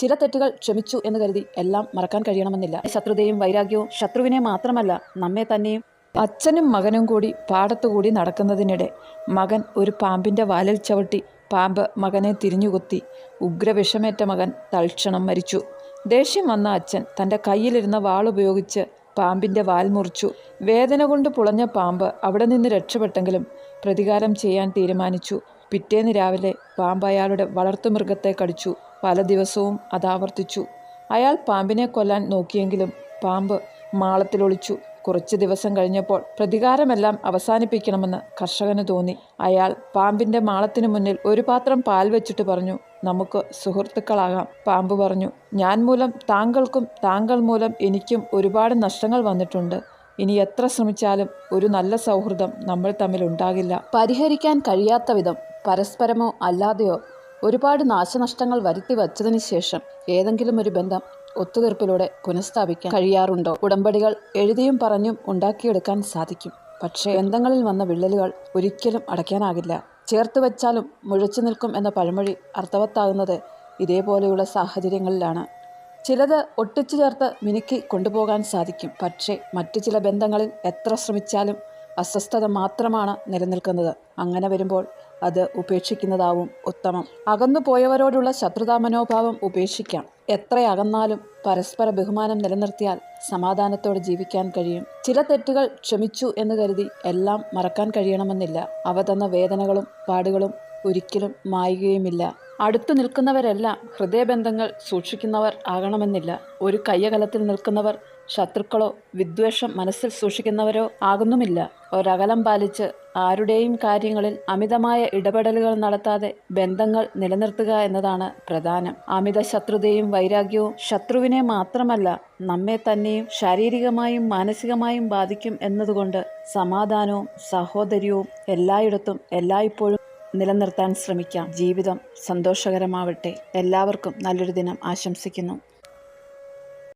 ചില തെറ്റുകൾ ക്ഷമിച്ചു എന്ന് കരുതി എല്ലാം മറക്കാൻ കഴിയണമെന്നില്ല. ശത്രുതയും വൈരാഗ്യവും ശത്രുവിനെ മാത്രമല്ല നമ്മെ തന്നെയും. അച്ഛനും മകനും കൂടി പാടത്തുകൂടി നടക്കുന്നതിനിടെ മകൻ ഒരു പാമ്പിന്റെ വാലിൽ ചവിട്ടി പാമ്പ് മകനെ തിരിഞ്ഞുകുത്തി ഉഗ്രവിഷമേറ്റ മകൻ തൽക്ഷണം മരിച്ചു. ദേഷ്യം വന്ന അച്ഛൻ തന്റെ കയ്യിലിരുന്ന വാളുപയോഗിച്ച് പാമ്പിന്റെ വാൽ മുറിച്ചു. വേദന കൊണ്ട് പുളഞ്ഞ പാമ്പ് അവിടെ നിന്ന് രക്ഷപ്പെട്ടെങ്കിലും പ്രതികാരം ചെയ്യാൻ തീരുമാനിച്ചു. പിറ്റേന്ന് രാവിലെ പാമ്പ് അയാളുടെ വളർത്തുമൃഗത്തെ കടിച്ചു. പല ദിവസവും അതാവർത്തിച്ചു അയാൾ പാമ്പിനെ കൊല്ലാൻ നോക്കിയെങ്കിലും പാമ്പ് മാളത്തിലൊളിച്ചു കുറച്ച് ദിവസം കഴിഞ്ഞപ്പോൾ പ്രതികാരമെല്ലാം അവസാനിപ്പിക്കണമെന്ന് കർഷകന് തോന്നി. അയാൾ പാമ്പിന്റെ മാളത്തിന് മുന്നിൽ ഒരു പാത്രം പാൽ വെച്ചിട്ട് പറഞ്ഞു നമുക്ക് സുഹൃത്തുക്കളാകാം. പാമ്പ് പറഞ്ഞു ഞാൻ മൂലം താങ്കൾക്കും താങ്കൾ മൂലം എനിക്കും ഒരുപാട് നഷ്ടങ്ങൾ വന്നിട്ടുണ്ട്. ഇനി എത്ര ശ്രമിച്ചാലും ഒരു നല്ല സൗഹൃദം നമ്മൾ തമ്മിൽ ഉണ്ടാകില്ല. പരിഹരിക്കാൻ കഴിയാത്ത വിധം പരസ്പരമോ അല്ലാതെയോ ഒരുപാട് നാശനഷ്ടങ്ങൾ വരുത്തി വച്ചതിന് ശേഷം ഏതെങ്കിലും ഒരു ബന്ധം ഒത്തുതീർപ്പിലൂടെ പുനഃസ്ഥാപിക്കാൻ കഴിയാറുണ്ടോ? ഉടമ്പടികൾ എഴുതിയും പറഞ്ഞും ഉണ്ടാക്കിയെടുക്കാൻ സാധിക്കും. പക്ഷേ ബന്ധങ്ങളിൽ വന്ന വിള്ളലുകൾ ഒരിക്കലും അടയ്ക്കാനാകില്ല. ചേർത്ത് വെച്ചാലും മുഴച്ചു നിൽക്കും എന്ന പഴമൊഴി അർത്ഥവത്താകുന്നത് ഇതേപോലെയുള്ള സാഹചര്യങ്ങളിലാണ്. ചിലത് ഒട്ടിച്ചു ചേർത്ത് മിനുക്കി കൊണ്ടുപോകാൻ സാധിക്കും. പക്ഷേ മറ്റു ചില ബന്ധങ്ങളിൽ എത്ര ശ്രമിച്ചാലും അസ്വസ്ഥത മാത്രമാണ് നിലനിൽക്കുന്നത്. അങ്ങനെ വരുമ്പോൾ അത് ഉപേക്ഷിക്കുന്നതാവും ഉത്തമം. അകന്നു പോയവരോടുള്ള ശത്രുതാ മനോഭാവം ഉപേക്ഷിക്കാം. എത്ര അകന്നാലും പരസ്പര ബഹുമാനം നിലനിർത്തിയാൽ സമാധാനത്തോടെ ജീവിക്കാൻ കഴിയും. ചില തെറ്റുകൾ ക്ഷമിച്ചു എന്ന് കരുതി എല്ലാം മറക്കാൻ കഴിയണമെന്നില്ല. അവ തന്ന വേദനകളും പാടുകളും ഒരിക്കലും മായുകയുമില്ല. അടുത്തു നിൽക്കുന്നവരെല്ലാം ഹൃദയബന്ധങ്ങൾ സൂക്ഷിക്കുന്നവർ ആകണമെന്നില്ല. ഒരു കയ്യകലത്തിൽ നിൽക്കുന്നവർ ശത്രുക്കളോ വിദ്വേഷം മനസ്സിൽ സൂക്ഷിക്കുന്നവരോ ആകുന്നുമില്ല. ഒരകലം പാലിച്ച് ആരുടെയും കാര്യങ്ങളിൽ അമിതമായ ഇടപെടലുകൾ നടത്താതെ ബന്ധങ്ങൾ നിലനിർത്തുക എന്നതാണ് പ്രധാനം. അമിത ശത്രുതയും വൈരാഗ്യവും ശത്രുവിനെ മാത്രമല്ല നമ്മെ തന്നെയും ശാരീരികമായും മാനസികമായും ബാധിക്കും എന്നതുകൊണ്ട് സമാധാനവും സഹോദര്യവും എല്ലായിടത്തും എല്ലായ്പ്പോഴും നിലനിർത്താൻ ശ്രമിക്കാം. ജീവിതം സന്തോഷകരമാവട്ടെ. എല്ലാവർക്കും നല്ലൊരു ദിനം ആശംസിക്കുന്നു.